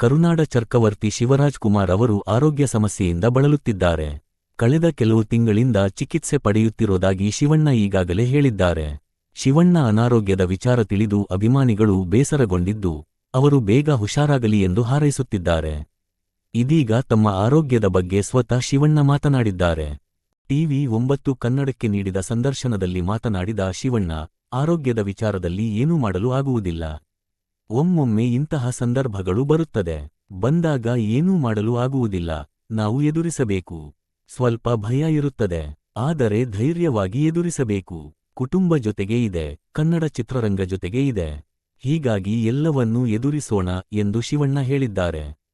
ಕರುನಾಡ ಚರ್ಕವರ್ತಿ ಶಿವರಾಜ್ ಕುಮಾರ್ ಅವರು ಆರೋಗ್ಯ ಸಮಸ್ಯೆಯಿಂದ ಬಳಲುತ್ತಿದ್ದಾರೆ. ಕಳೆದ ಕೆಲವು ತಿಂಗಳಿಂದ ಚಿಕಿತ್ಸೆ ಪಡೆಯುತ್ತಿರೋದಾಗಿ ಶಿವಣ್ಣ ಈಗಾಗಲೇ ಹೇಳಿದ್ದಾರೆ. ಶಿವಣ್ಣ ಅನಾರೋಗ್ಯದ ವಿಚಾರ ತಿಳಿದು ಅಭಿಮಾನಿಗಳು ಬೇಸರಗೊಂಡಿದ್ದು, ಅವರು ಬೇಗ ಹುಷಾರಾಗಲಿ ಎಂದು ಹಾರೈಸುತ್ತಿದ್ದಾರೆ. ಇದೀಗ ತಮ್ಮ ಆರೋಗ್ಯದ ಬಗ್ಗೆ ಸ್ವತಃ ಶಿವಣ್ಣ ಮಾತನಾಡಿದ್ದಾರೆ. ಟಿವಿ ಒಂಬತ್ತು ಕನ್ನಡಕ್ಕೆ ನೀಡಿದ ಸಂದರ್ಶನದಲ್ಲಿ ಮಾತನಾಡಿದ ಶಿವಣ್ಣ, ಆರೋಗ್ಯದ ವಿಚಾರದಲ್ಲಿ ಏನೂ ಮಾಡಲು ಆಗುವುದಿಲ್ಲ. ಒಮ್ಮೊಮ್ಮೆ ಇಂತಹ ಸಂದರ್ಭಗಳು ಬರುತ್ತದೆ. ಬಂದಾಗ ಏನೂ ಮಾಡಲು ಆಗುವುದಿಲ್ಲ. ನಾವು ಎದುರಿಸಬೇಕು. ಸ್ವಲ್ಪ ಭಯ ಇರುತ್ತದೆ. ಆದರೆ ಧೈರ್ಯವಾಗಿ ಎದುರಿಸಬೇಕು. ಕುಟುಂಬ ಜೊತೆಗೆ ಇದೆ. ಕನ್ನಡ ಚಿತ್ರರಂಗ ಜೊತೆಗೆ ಇದೆ. ಹೀಗಾಗಿ ಎಲ್ಲವನ್ನೂ ಎದುರಿಸೋಣ ಎಂದು ಶಿವಣ್ಣ ಹೇಳಿದ್ದಾರೆ.